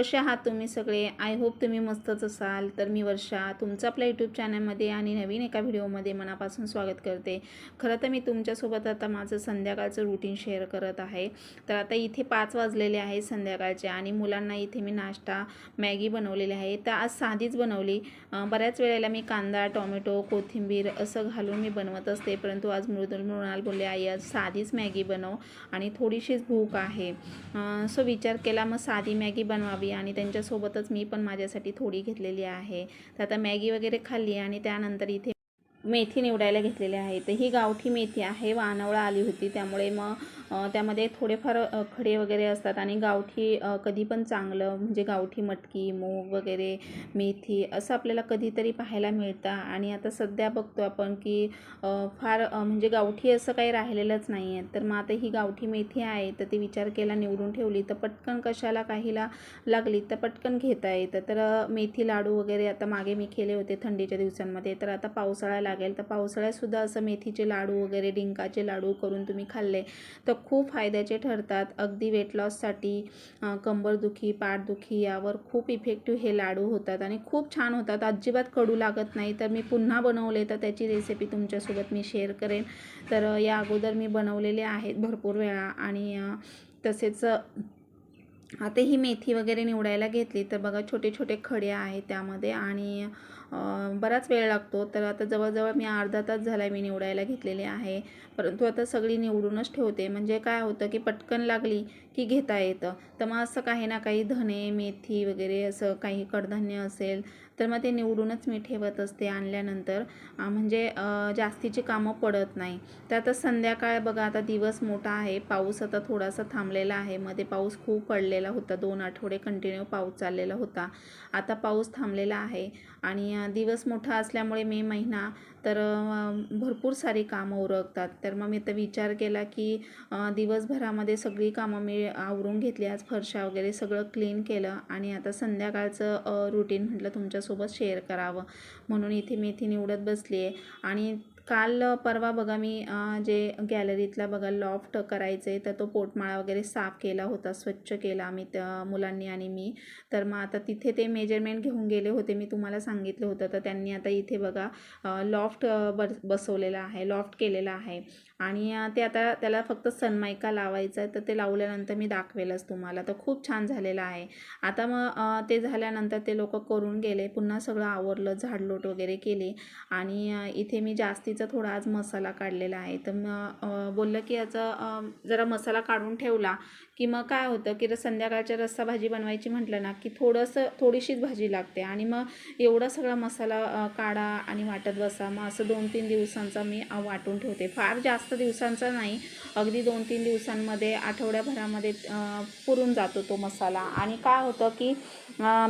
कसे आहात तुम्ही सगळे. आय होप तुम्ही मस्तच असाल. तर मी वर्षा तुमचं आपल्या यूट्यूब चॅनलमध्ये आणि नवीन एका व्हिडिओमध्ये मनापासून स्वागत करते. खरं तर मी तुमच्यासोबत आता माझं संध्याकाळचं रुटीन शेअर करत आहे. तर आता इथे पाच वाजलेले आहे संध्याकाळचे आणि मुलांना इथे मी नाश्ता मॅगी बनवलेली आहे. तर आज साधीच बनवली. बऱ्याच वेळेला मी कांदा टोमॅटो कोथिंबीर असं घालून मी बनवत असते. परंतु आज मृदुल मृणाल बोलले आई आज साधीच मॅगी बनव आणि थोडीशीच भूक आहे. सो विचार केला मग साधी मॅगी बनवावी. आणि त्यांच्यासोबतच मी पण माझ्यासाठी थोडी घेतलेली आहे. तर आता मॅगी वगैरे खाल्ली आणि त्यानंतर इथे मेथी निवडायला घेतलेली आहे. तर ही गावठी मेथी आहे. वानवळा आली होती. त्यामुळे मग त्यामध्ये थोडेफार खडे वगैरे असतात आणि गावठी कधी पण चांगलं म्हणजे गावठी मटकी मूग वगैरे मेथी असं आपल्याला कधीतरी पाहायला मिळतं. आणि आता सध्या बघतो आपण की फार म्हणजे गावठी असं काही राहिलेलंच नाही आहे तर मग आता ही गावठी मेथी आहे तर ती विचार केला निवडून ठेवली तर पटकन कशाला काहीला लागली तर पटकन घेता येतं. तर मेथी लाडू वगैरे आता मागे मी केले होते थंडीच्या दिवसांमध्ये तर आता पावसाळा लागेल तर पावसाळ्यातसुद्धा असं मेथीचे लाडू वगैरे डिंकाचे लाडू करून तुम्ही खाल्ले तर खूप फायद्याचे ठरतात. अगदी वेट लॉससाठी कंबरदुखी पाठदुखी यावर खूप इफेक्टिव्ह हे लाडू होतात आणि खूप छान होतात. अजिबात कडू लागत नाही. तर मी पुन्हा बनवले तर त्याची रेसिपी तुमच्यासोबत मी शेअर करेन. तर या अगोदर मी बनवलेले आहेत भरपूर वेळा आणि तसेच आता ही मेथी वगैरे निवडायला घेतली. तर बघा छोटे छोटे खडे आहेत त्यामध्ये आणि बराच वेळ लागतो. तर आता जवळजवळ मी अर्धा तास झाला मी निवडायला घेतलेले आहे. परंतु आता सगळी निवडूनच ठेवते. म्हणजे काय होतं की पटकन लागली की घेता येतं. तर मग असं काही ना काही धने मेथी वगैरे असं काही कडधान्य असेल तर मग ते निवडूनच मी ठेवत असते आणल्यानंतर. म्हणजे जास्तीची कामं पडत नाही. तर आता संध्याकाळ बघा आता दिवस मोठा आहे. पाऊस आता थोडासा थांबलेला आहे. मध्ये पाऊस खूप पडलेला होता. दोन आठवडे कंटिन्यू पाऊस चाललेला होता. आता पाऊस थांबलेला आहे. आणि दिवस मोठा असल्यामुळे मे महिना तर भरपूर सारी कामं उरकतात. तर मग मी तर विचार केला की दिवसभरामध्ये सगळी कामं मी आवरून घेतली. आज फरशा वगैरे सगळं क्लीन केलं आणि आता संध्याकाळचं रुटीन म्हटलं तुमच्यासोबत शेअर करावं. म्हणून इथे मेथी निवडत बसली आहे आणि काल परवा बघा मी जे गॅलरीतला बघा लॉफ्ट करायचे तर तो पोटमाळा वगैरे साफ केला होता स्वच्छ केला आम्ही त्या मुलांनी आणि मी. तर मग आता तिथे ते मेजरमेंट घेऊन गेले होते मी तुम्हाला सांगितलं होतं. तर त्यांनी आता इथे बघा लॉफ्ट बस बसवलेला आहे लॉफ्ट केलेला आहे. आणि ते आता त्याला फक्त सनमायका लावायचं आहे तर ते लावल्यानंतर मी दाखवेलच तुम्हाला. तर खूप छान झालेलं आहे. आता मग ते झाल्यानंतर ते लोक करून गेले पुन्हा सगळं आवरलं झाडलोट वगैरे केले आणि इथे मी जास्तीचा थोडा आज मसाला काढलेला आहे. तर मग बोललं की याचा जरा मसाला काढून ठेवला की मग काय होतं की संध्याकाळच्या रस्सा भाजी बनवायची म्हटलं ना की थोडंसं थोडीशीच भाजी लागते आणि मग एवढा सगळा मसाला काढा आणि वाटत बसा. मग असं दोन तीन दिवसांचा मी वाटून ठेवते. फार जास्त जास्त दिवसांचा नाही. अगदी दोन तीन दिवसांमध्ये आठवड्याभरामध्ये पुरून जातो तो मसाला. आणि काय होतं की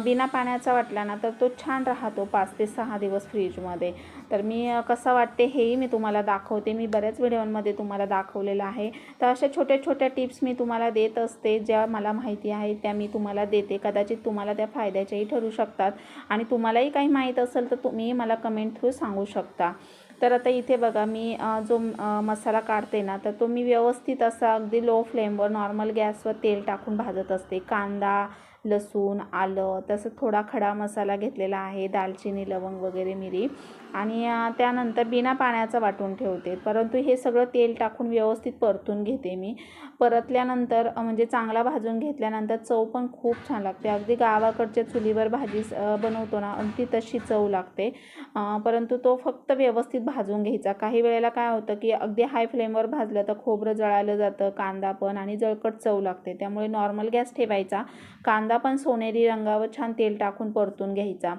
बिना पाण्याचा वाटला ना तर तो छान राहतो पाच ते सहा दिवस फ्रीजमध्ये. तर मी कसं वाटते हेही मी तुम्हाला दाखवते. मी बऱ्याच व्हिडिओमध्ये तुम्हाला दाखवलेलं आहे. तर अशा छोट्या छोट्या टिप्स मी तुम्हाला देत असते. ज्या मला माहिती आहे त्या मी तुम्हाला देते. कदाचित तुम्हाला त्या फायद्याच्याही ठरू शकतात. आणि तुम्हालाही काही माहीत असेल तर तुम्ही मला कमेंट थ्रू सांगू शकता. तर आता इथे बघा मी जो मसाला काढते ना तर तो मी व्यवस्थित असा अगदी लो फ्लेमवर नॉर्मल गॅसवर तेल टाकून भाजत असते. कांदा लसूण आलं तसं थोडा खडा मसाला घेतलेला आहे दालचिनी लवंग वगैरे मिरी. आणि त्यानंतर बिना पाण्याचा वाटून ठेवते. परंतु हे सगळं तेल टाकून व्यवस्थित परतून घेते मी. परतल्यानंतर म्हणजे चांगला भाजून घेतल्यानंतर चव पण खूप छान लागते. अगदी गावाकडच्या चुलीवर भाजी बनवतो ना अगदी तशी चव लागते. परंतु तो फक्त व्यवस्थित भाजून घ्यायचा. काही वेळेला काय होतं की अगदी हाय फ्लेमवर भाजलं तर खोबरं जळालं जातं कांदा पण आणि जळकट चव लागते. त्यामुळे नॉर्मल गॅस ठेवायचा. कांदा पण सोनेरी रंगावर छान तेल टाकून परतून घ्यायचा.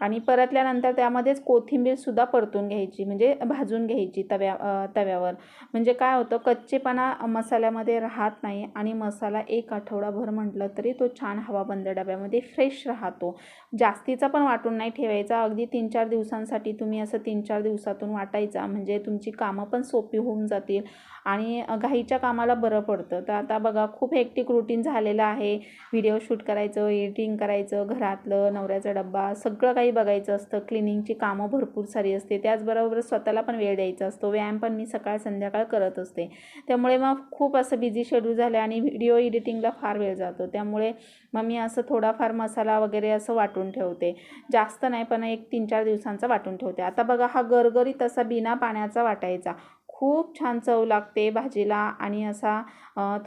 आणि परतल्यानंतर त्यामध्येच कोथिंबीरसुद्धा परतून घ्यायची म्हणजे भाजून घ्यायची तव्या तव्यावर. म्हणजे काय होतं कच्चेपणा मसाल्यामध्ये राहत नाही आणि मसाला एक आठवडाभर म्हटलं तरी तो छान हवाबंद डब्यामध्ये फ्रेश राहतो. जास्तीचा पण वाटून नाही ठेवायचा. अगदी तीन चार दिवसांसाठी तुम्ही असं तीन चार दिवसातून वाटायचा. म्हणजे तुमची कामं पण सोपी होऊन जातील आणि घाईच्या कामाला बरं पडतं. तर आता बघा खूप हेक्टिक रुटीन झालेलं आहे. व्हिडिओ शूट करायचं एडिटिंग करायचं घरातलं नवऱ्याचा डब्बा सगळं काही बघायचं असतं. क्लिनिंगची कामं भरपूर सारी असते. त्याचबरोबर स्वतःला पण वेळ द्यायचा असतो. व्यायाम पण मी सकाळ संध्याकाळ करत असते. त्यामुळे मग खूप असं बिझी शेड्यूल झालं आणि व्हिडिओ एडिटिंगला फार वेळ जातो. त्यामुळे मग मी असं थोडाफार मसाला वगैरे असं वाटून वाटून ठेवते. जास्त नाही पण एक तीन चार दिवसांचा वाटून ठेवते. आता बघा हा गरगरीत असा बिना पाण्याचा वाटायचा. खूप छान चव लागते भाजीला आणि असा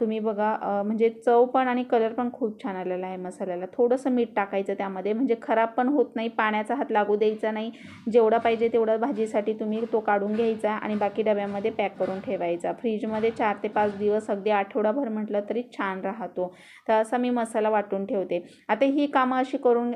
तुम्ही बघा म्हणजे चव पण आणि कलर पण खूप छान आलेला आहे मसाल्याला. थोडंसं मीठ टाकायचं त्यामध्ये म्हणजे खराब पण होत नाही पाण्याचा हात लागू द्यायचा नाही. जेवढा पाहिजे तेवढं भाजीसाठी तुम्ही तो काढून घ्यायचा आणि बाकी डब्यामध्ये पॅक करून ठेवायचा. फ्रीजमध्ये चार ते पाच दिवस अगदी आठवडाभर म्हटलं तरी छान राहतो. तर असा मी मसाला वाटून ठेवते. आता ही कामं अशी करून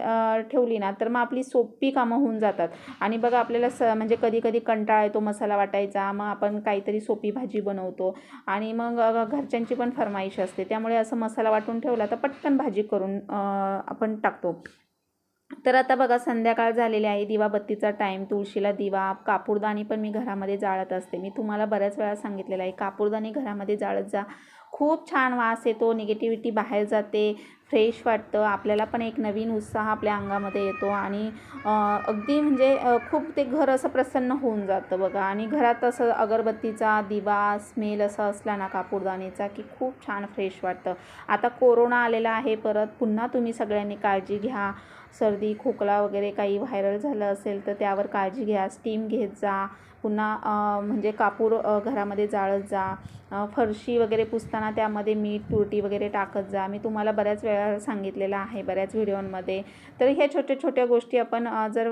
ठेवली ना तर मग आपली सोपी कामं होऊन जातात. आणि बघा आपल्याला स म्हणजे कधी कधी कंटाळा येतो मसाला वाटायचा मग आपण काहीतरी सोपी भाजी बनवतो. आणि मग घरच्या त्यांची पण फरमाईश असते. त्यामुळे असं मसाला वाटून ठेवला तर पटकन भाजी करून आपण टाकतो. तर आता बघा संध्याकाळ झालेली आहे. दिवाबत्तीचा टाईम तुळशीला दिवा कापूरदानी पण मी घरामध्ये जाळत असते. मी तुम्हाला बऱ्याच वेळा सांगितलेलं आहे कापूरदानी घरामध्ये जाळत जा. खूप छान वास येतो निगेटिव्हिटी बाहेर जाते फ्रेश वाटतं. आपल्याला पण एक नवीन उत्साह आपल्या अंगामध्ये येतो आणि अगदी म्हणजे खूप ते घर असं प्रसन्न होऊन जातं बघा. आणि घरात असं अगरबत्तीचा दिवा स्मेल असा असला ना कापूरदानीचा की खूप छान फ्रेश वाटतं. आता कोरोना आलेला आहे परत पुन्हा तुम्ही सगळ्यांनी काळजी घ्या. सर्दी खोकला वगैरे काही व्हायरल झालं असेल तर त्यावर काळजी घ्या स्टीम घेत जा. पुन्हा म्हणजे कापूर घरामध्ये जाळत जा. फरशी वगैरे पुसताना त्यामध्ये मीठ तुरटी वगैरे टाकत जा. मी तुम्हाला बऱ्याच वेळा सांगितलेलं आहे बऱ्याच व्हिडिओंमध्ये. तर ह्या छोट्या छोट्या गोष्टी आपण जर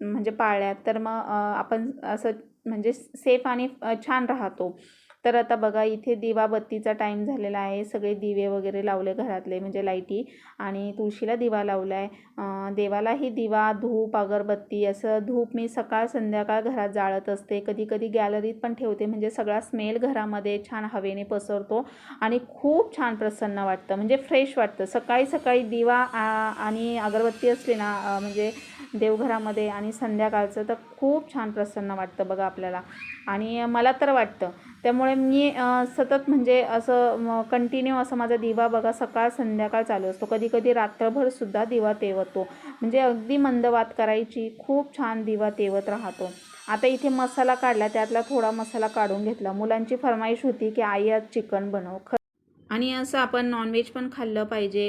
म्हणजे पाळल्यात तर मग आपण असं म्हणजे सेफ आणि छान राहतो. तर आता बघा इथे दिवाबत्तीचा टाईम झालेला आहे. सगळे दिवे वगैरे लावले घरातले म्हणजे लाईटी आणि तुळशीला दिवा लावला आहे देवालाही दिवा धूप अगरबत्ती असं धूप मी सकाळ संध्याकाळ घरात जाळत असते. कधी कधी गॅलरीत पण ठेवते म्हणजे सगळा स्मेल घरामध्ये छान हवेने पसरतो आणि खूप छान प्रसन्न वाटतं. म्हणजे फ्रेश वाटतं. सकाळी सकाळी दिवा आणि अगरबत्ती असली ना म्हणजे देवघरामध्ये आणि संध्याकाळचं तर खूप छान प्रसन्न वाटतं बघा आपल्याला. आणि मला तर वाटतं. त्यामुळे मी सतत म्हणजे असं कंटिन्यू असं माझा दिवा बघा सकाळ संध्याकाळ चालू असतो. कधी कधी रात्रभरसुद्धा दिवा तेवतो. म्हणजे अगदी मंदवात करायची खूप छान दिवा तेवत राहतो. आता इथे मसाला काढला त्यातला थोडा मसाला काढून घेतला. मुलांची फरमाईश होती की आई आज चिकन बनव. आणि असं आपण नॉनव्हेज पण खाल्लं पाहिजे.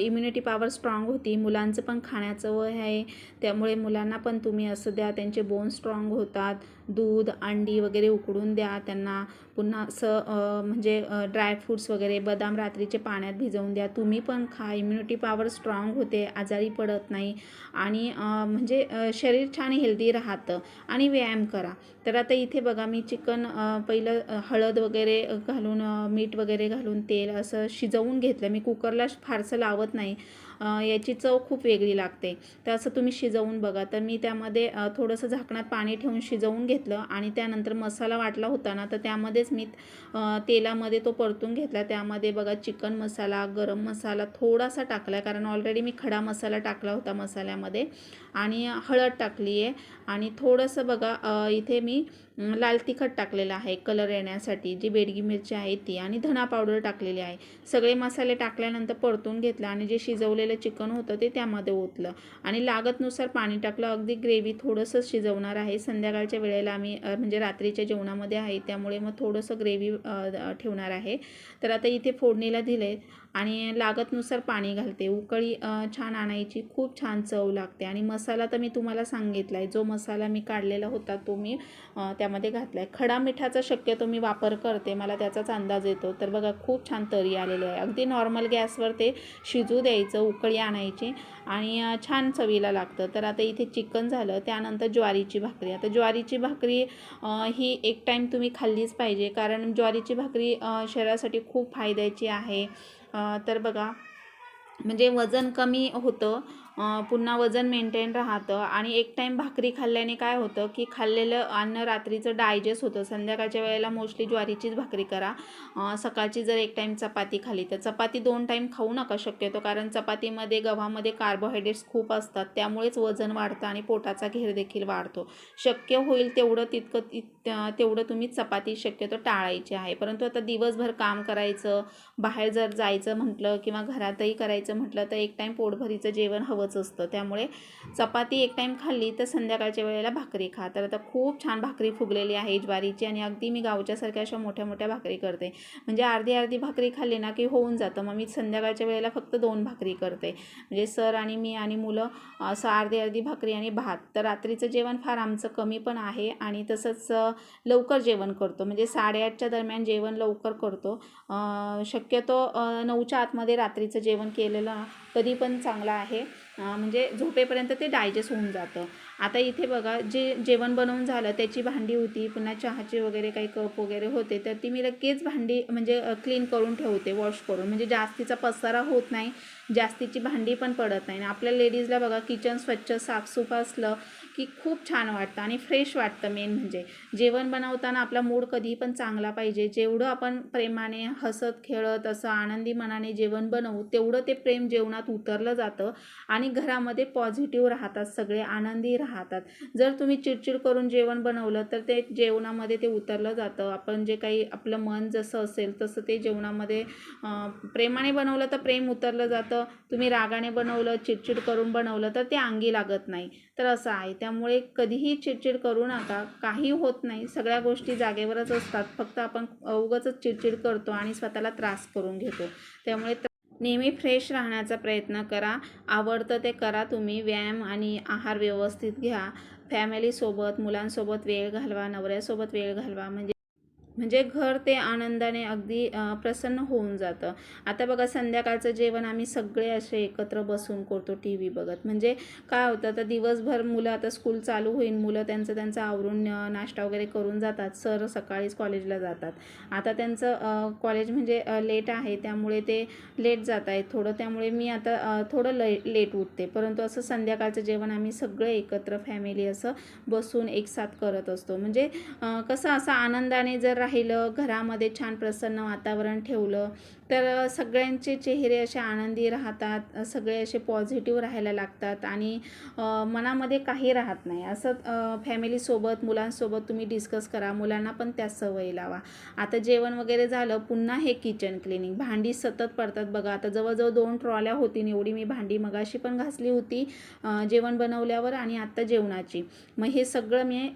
इम्युनिटी पॉवर स्ट्रॉंग होती. मुलांचं पण खाण्याचं वय आहे. त्यामुळे मुलांना पण तुम्ही असं द्या. त्यांचे बोन स्ट्रॉंग होतात. दूध अंडी वगैरे उकडून द्या. त्यांना पुन्हा असं म्हणजे ड्रायफ्रूट्स वगैरे बदाम रात्रीचे पाण्यात भिजवून द्या. तुम्ही पण खा. इम्युनिटी पॉवर स्ट्रॉंग होते. आजारी पडत नाही. आणि म्हणजे शरीर छान हेल्दी राहतं. आणि व्यायाम करा. तर आता इथे बघा मी चिकन पहिलं हळद वगैरे घालून मीठ वगैरे घालून तेल असं शिजवून घेतलं. मी कुकरला फारसं लावत नाही. याची चव खूप वेगळी लागते. तर असं तुम्ही शिजवून बघा. तर मी त्यामध्ये थोडंसं झाकणात पाणी ठेवून शिजवून घेतलं आणि त्यानंतर मसाला वाटला होता ना तर त्यामध्येच मी तेलामध्ये तो परतून घेतला. त्यामध्ये बघा चिकन मसाला गरम मसाला थोडासा टाकला कारण ऑलरेडी मी खडा मसाला टाकला होता मसाल्यामध्ये. आणि हळद टाकली आहे. आणि थोडंसं बघा इथे मी लाल तिखट टाकलेलं आहे कलर येण्यासाठी. जी बेडगी मिरची आहे ती. आणि धना पावडर टाकलेली आहे. सगळे मसाले टाकल्यानंतर परतून घेतलं आणि जे शिजवलेलं चिकन होतं ते त्यामध्ये ओतलं. आणि लागतनुसार पाणी टाकलं. अगदी ग्रेव्ही थोडंसं शिजवणार आहे. संध्याकाळच्या वेळेला आम्ही म्हणजे रात्रीच्या जेवणामध्ये आहे. त्यामुळे मग थोडंसं ग्रेव्ही ठेवणार आहे. तर आता इथे फोडणीला दिले. आणि लागतनुसार पाणी घालते. उकळी छान आणायची. खूप छान चव लागते. आणि मसाला तर मी तुम्हाला सांगितला आहे जो मसाला मी काढलेला होता तो मी त्यामध्ये घातला आहे खडा मिठाचा शक्यतो मी वापर करते. मला त्याचाच अंदाज येतो. तर बघा खूप छान तरी आलेली आहे. अगदी नॉर्मल गॅसवर ते शिजू द्यायचं उकळी आणायची आणि छान चवीला लागतं. तर आता इथे चिकन झालं. त्यानंतर ज्वारीची भाकरी. आता ज्वारीची भाकरी ही एक टाईम तुम्ही खाल्लीच पाहिजे. कारण ज्वारीची भाकरी शरीरासाठी खूप फायद्याची आहे. तर बघा म्हणजे वजन कमी होतं पुन्हा वजन मेंटेन राहतं. आणि एक टाईम भाकरी खाल्ल्याने काय होतं की खाल्लेलं अन्न रात्रीचं डायजेस्ट होतं. संध्याकाळच्या वेळेला मोस्टली ज्वारीचीच भाकरी करा. सकाळची जर एक टाईम चपाती खाली तर चपाती दोन टाईम खाऊ नका शक्यतो कारण चपातीमध्ये गव्हामध्ये कार्बोहायड्रेट्स खूप असतात. त्यामुळेच वजन वाढतं आणि पोटाचा घेर देखील वाढतो. शक्य होईल तेवढं तितकं इत- तेवढं तुम्ही चपाती शक्यतो टाळायची आहे. परंतु आता दिवसभर काम करायचं बाहेर जर जायचं म्हटलं किंवा घरातही करायचं म्हटलं तर एक टाईम पोटभरीचं जेवण हवं महत्त्वाचं असतं. त्यामुळे चपाती एक टाईम खाल्ली तर संध्याकाळच्या वेळेला भाकरी खा. तर आता खूप छान भाकरी फुगलेली आहे ज्वारीची आणि अगदी मी गावच्यासारख्या अशा मोठ्या मोठ्या भाकरी करते. म्हणजे अर्धी अर्धी भाकरी खाल्ली ना की होऊन जातं. मग मी संध्याकाळच्या वेळेला फक्त दोन भाकरी करते. म्हणजे सर आणि मी आणि मुलं असं अर्धी अर्धी भाकरी आणि भात. तर रात्रीचं जेवण फार आमचं कमी पण आहे आणि तसंच लवकर जेवण करतो. म्हणजे साडेआठच्या दरम्यान जेवण लवकर करतो. शक्यतो नऊच्या आतमध्ये रात्रीचं जेवण केलेलं तरी पण चांगलं आहे. म्हणजे झोपेपर्यंत ते डायजेस्ट होऊन जातं. आता इथे बघा जे जेवण बनवून झालं त्याची भांडी होती पुन्हा चहाची वगैरे काही कप वगैरे होते तर ती मी लगेच भांडी म्हणजे क्लीन करून ठेवते वॉश करून. म्हणजे जास्तीचा पसारा होत नाही. जास्तीची भांडी पण पडत नाही. आणि आपल्या लेडीजला बघा किचन स्वच्छ साफसूफ असलं की खूप छान वाटतं आणि फ्रेश वाटतं मेन म्हणजे. जेवण बनवताना आपला मूड कधी पण चांगला पाहिजे. जेवढं आपण प्रेमाने हसत खेळत असं आनंदी मनाने जेवण बनवू तेवढं ते प्रेम जेवणात उतरलं जातं आणि घरामध्ये पॉझिटिव्ह राहतात सगळे आनंदी राहतात. जर तुम्ही चिडचिड करून जेवण बनवलं तर ते जेवणामध्ये ते उतरलं जातं. आपण जे काही आपलं मन जसं असेल तसं ते जेवणामध्ये प्रेमाने बनवलं तर प्रेम उतरलं जातं. तुम्ही रागाने बनवलं चिडचिड करून बनवलं तर ते अंगी लागत नाही. तर असं आहे. त्यामुळे कधीही चिडचिड करू नका. काही होत नाही. सगळ्या गोष्टी जागेवरच असतात. फक्त आपण उगाच चिडचिड करतो आणि स्वतःला त्रास करून घेतो. त्यामुळे नेहमी फ्रेश राहण्याचा प्रयत्न करा. आवडतं ते करा तुम्ही. व्यायाम आणि आहार व्यवस्थित घ्या. फॅमिलीसोबत मुलांसोबत वेळ घालवा. नवऱ्यासोबत वेळ घालवा. म्हणजे म्हणजे घर ते आनंदाने अगदी प्रसन्न होऊन जातं. आता बघा संध्याकाळचं जेवण आम्ही सगळे असे एकत्र बसून करतो टी व्ही बघत. म्हणजे काय होतं आता दिवसभर मुलं आता स्कूल चालू होईल मुलं त्यांचं त्यांचं आवरून नाश्ता वगैरे करून जातात. सर सकाळीच कॉलेजला जातात. आता त्यांचं कॉलेज म्हणजे लेट आहे त्यामुळे ते लेट जात आहेत थोडं. त्यामुळे मी आता थोडं ले लेट उठते. परंतु असं संध्याकाळचं जेवण आम्ही सगळे एकत्र फॅमिली असं बसून एकसाथ करत असतो. म्हणजे कसं असं आनंदाने जर राहिलं घरामध्ये छान प्रसन्न वातावरण ठेवलं. तर सगळ्यांचे चेहरे असे आनंदी राहतात सगळे असे पॉझिटिव्ह राहायला लागतात आणि मनामध्ये काही राहत नाही. असं फॅमिलीसोबत मुलांसोबत तुम्ही डिस्कस करा. मुलांना पण त्या सवयी लावा. आता जेवण वगैरे झालं पुन्हा हे किचन क्लिनिंग भांडी सतत पडतात बघा. आता जवळजवळ दोन ट्रॉल्या होती एवढी मी भांडी मगाशी पण घासली होती जेवण बनवल्यावर आणि आत्ता जेवणाची. मग हे सगळं मी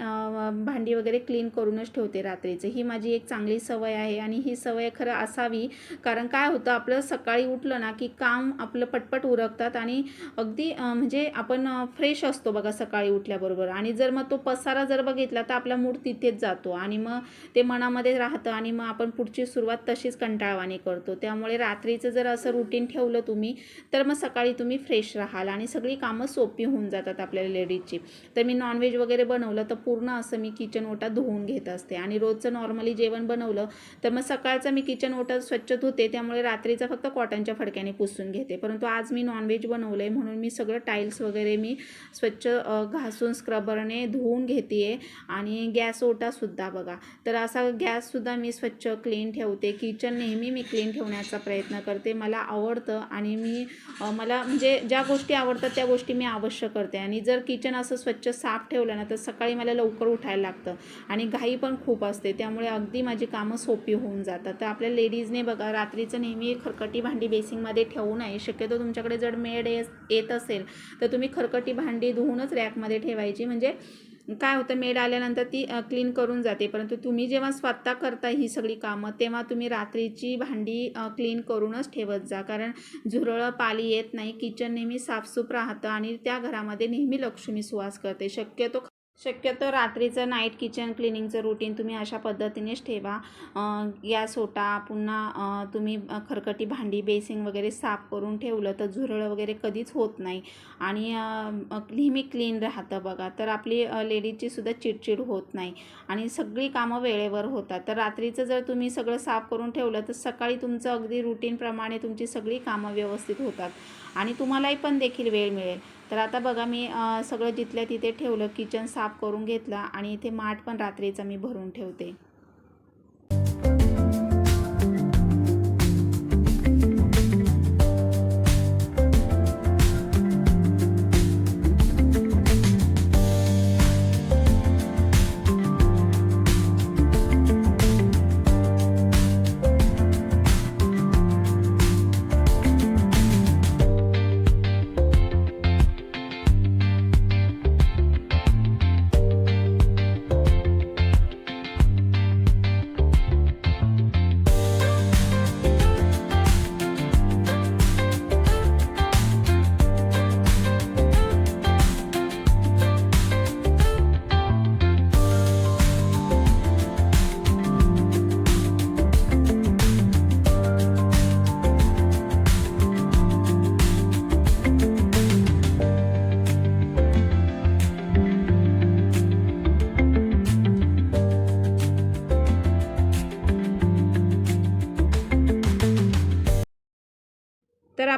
भांडी वगैरे क्लीन करूनच ठेवते रात्रीचं. ही माझी एक चांगली सवय आहे आणि ही सवय खरं असावी. कारण काय होतं आपलं सकाळी उठलं ना की काम आपलं पटपट उरकतात आणि अगदी म्हणजे आपण फ्रेश असतो बघा सकाळी उठल्याबरोबर. आणि जर मग तो पसारा जर बघितला तर आपला मूड तिथेच जातो. आणि मग ते मनामध्ये राहतं आणि मग आपण पुढची सुरुवात तशीच कंटाळवाणी करतो. त्यामुळे रात्रीचं जर असं रुटीन ठेवलं तुम्ही तर मग सकाळी तुम्ही फ्रेश राहाल आणि सगळी कामं सोपी होऊन जातात आपल्याला लेडीजची तर मी नॉनव्हेज वगैरे बनवलं तर पूर्ण असं मी किचन ओटा धुवून घेत असते. आणि रोजचं नॉर्मली जेवण बनवलं तर मग सकाळचं मी किचन ओटा स्वच्छ धुते त्यामुळे रात्रीचं फक्त कॉटनच्या फडक्याने पुसून घेते. परंतु आज मी नॉनव्हेज बनवलं आहे म्हणून मी सगळं टाईल्स वगैरे मी स्वच्छ घासून स्क्रबरने धुवून घेते आहे आणि गॅस ओटासुद्धा बघा. तर असा गॅससुद्धा मी स्वच्छ क्लीन ठेवते. किचन नेहमी मी क्लीन ठेवण्याचा प्रयत्न करते. मला आवडतं आणि मी मला म्हणजे ज्या गोष्टी आवडतात त्या गोष्टी मी अवश्य करते. आणि जर किचन असं स्वच्छ साफ ठेवलं ना तर सकाळी मला लवकर उठायला लागतं. आणि घाई पण खूप असते. त्यामुळे अगदी माझी कामं सोपी होऊन जातात. तर आपल्या लेडीजने बघा रात्री रात्रीचं नेहमी खरकटी भांडी बेसिंगमध्ये ठेवू नये. शक्यतो तुमच्याकडे जर मेड येत असेल तर तुम्ही खरकटी भांडी धुवूनच रॅकमध्ये ठेवायची. म्हणजे काय होतं मेड आल्यानंतर ती क्लीन करून जाते. परंतु तुम्ही जेव्हा स्वतः करता ही सगळी कामं तेव्हा तुम्ही रात्रीची भांडी क्लीन करूनच ठेवत जा. कारण झुरळं पाली येत नाही. किचन नेहमी साफसूफ राहतं आणि त्या घरामध्ये नेहमी लक्ष्मी सुवास करते. शक्यतो शक्यतो रात्रीचं नाईट किचन क्लिनिंगचं रुटीन तुम्ही अशा पद्धतीनेच ठेवा. गॅस ओटा पुन्हा तुम्ही खरकटी भांडी बेसिंग वगैरे साफ करून ठेवलं तर झुरळं वगैरे कधीच होत नाही. आणि नेहमी क्लीन राहतं बघा. तर आपली लेडीजची सुद्धा चिडचिड होत नाही. आणि सगळी कामं वेळेवर होतात. तर रात्रीचं जर तुम्ही सगळं साफ करून ठेवलं तर सकाळी तुमचं अगदी रुटीनप्रमाणे तुमची सगळी कामं व्यवस्थित होतात. आणि तुम्हालाही पण देखील वेळ मिळेल. तर आता बघा मी सगळं जिथल्या तिथे ठेवलं किचन साफ करून घेतलं आणि इथे माठ पण रात्रीचा मी भरून ठेवते.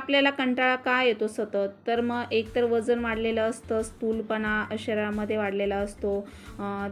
आपल्याला कंटाळा का येतो सतत? तर मग एकतर वजन वाढलेलं असतं स्थूलपणा शरीरामध्ये वाढलेला असतो.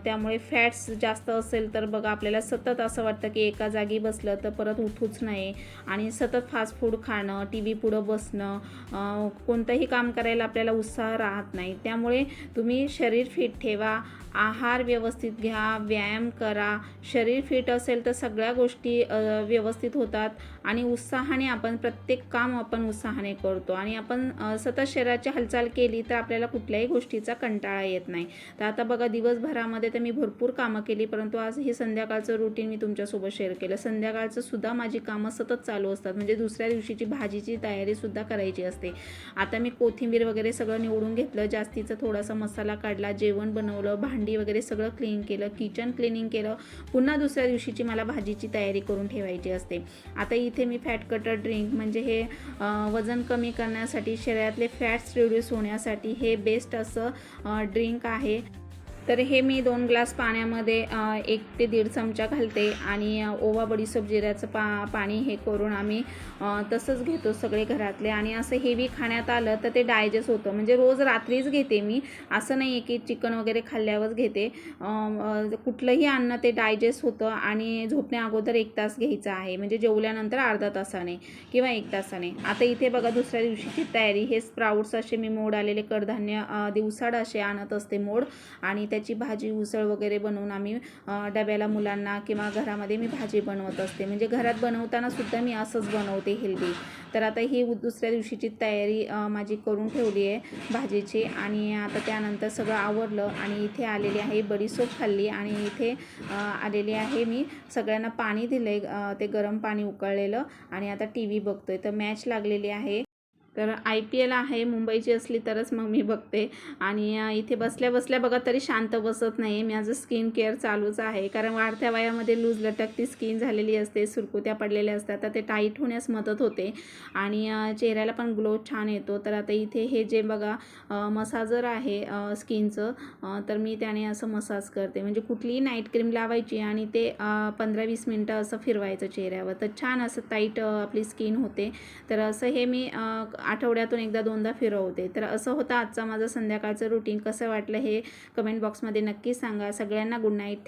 त्यामुळे फॅट्स जास्त असेल तर बघा आपल्याला सतत असं वाटतं की एका जागी बसलं तर परत उठूच नये. आणि सतत फास्ट फूड खाणं टी व्ही पुढं बसणं कोणतंही काम करायला आपल्याला उत्साह राहत नाही. त्यामुळे तुम्ही शरीर फिट ठेवा. आहार व्यवस्थित घ्या व्यायाम करा शरीर फिट असेल तर सगळ्या गोष्टी व्यवस्थित होतात. आणि उत्साहाने आपण प्रत्येक काम आपण उत्साहाने करतो. आणि आपण सतत शरीराची हालचाल केली तर आपल्याला कुठल्याही गोष्टीचा कंटाळा येत नाही. तर आता बघा दिवसभरामध्ये तर मी भरपूर कामं केली परंतु आज हे संध्याकाळचं रुटीन मी तुमच्यासोबत शेअर केलं. संध्याकाळचं सुद्धा माझी कामं सतत चालू असतात. म्हणजे दुसऱ्या दिवशीची भाजीची तयारीसुद्धा करायची असते. आता मी कोथिंबीर वगैरे सगळं निवडून घेतलं. जास्तीचा थोडासा मसाला काढला जेवण बनवलं भांड भांडी वगैरे सगळं क्लीन केलं किचन क्लिनिंग केलं पुन्हा दुसऱ्या दिवशीची मला भाजीची तयारी करून ठेवायची असते. आता इथे मी फॅट कटर ड्रिंक म्हणजे हे वजन कमी करण्यासाठी शरीरातले फॅट्स रिड्यूस होण्यासाठी हे बेस्ट असं ड्रिंक आहे. तर हे मी दोन ग्लास पाण्यामध्ये एक ते दीड चमचा घालते आणि ओवा बडीसोप जिऱ्याचं पा पाणी हे करून आम्ही तसंच घेतो सगळे घरातले. आणि असं हेवी खाण्यात आलं तर ते डायजेस्ट होतं. म्हणजे रोज रात्रीच घेते मी. असं नाही आहे की चिकन वगैरे खाल्ल्यावरच घेते. कुठलंही अन्न ते डायजेस्ट होतं आणि झोपण्या अगोदर एक तास घ्यायचं आहे. म्हणजे जेवल्यानंतर अर्धा तासाने किंवा एक तासाने. आता इथे बघा दुसऱ्या दिवशीची तयारी. हे स्प्राऊट्स असे मी मोड आलेले कडधान्य दिवसाड असे आणत असते मोड. आणि त्याची भाजी उसळ वगैरे बनवून आम्ही डब्याला मुलांना किंवा घरामध्ये मी भाजी बनवत असते. म्हणजे घरात बनवताना सुद्धा मी असंच बनवते हेल्दी. तर आता ही दुसऱ्या दिवशीची तयारी माझी करून ठेवली आहे भाजीची. आणि आता त्यानंतर सगळं आवरलं आणि इथे आलेली आहे बडीसोप खाल्ली. आणि इथे आलेली आहे मी सगळ्यांना पाणी दिलं आहे ते गरम पाणी उकळलेलं. आणि आता टी व्ही बघतोय. तर मॅच लागलेली आहे. तर आय पी एल आहे मुंबईची असली तरच मग मी बघते. आणि इथे बसल्या बसल्या बघा तरी शांत बसत नाही माझं स्किन केअर चालूच आहे. कारण वाढत्या वयामध्ये लूज लटकती स्किन झालेली असते सुरकुत्या पडलेल्या असतात. तर ते टाईट होण्यास मदत होते. आणि चेहऱ्याला पण ग्लो छान येतो. तर आता इथे हे जे बघा मसाजर आहे स्किनचं तर मी त्याने असं मसाज करते. म्हणजे कुठलीही नाईट क्रीम लावायची आणि ते पंधरा वीस मिनटं असं फिरवायचं चेहऱ्यावर. तर छान असं टाईट आपली स्किन होते. तर असं हे मी आठवड्यातून एकदा दोनदा फिरवते. तर असं होतं आजचा माझं संध्याकाळचं रुटीन कसं वाटलं हे कमेंट बॉक्समध्ये नक्की सांगा. सगळ्यांना गुड नाईट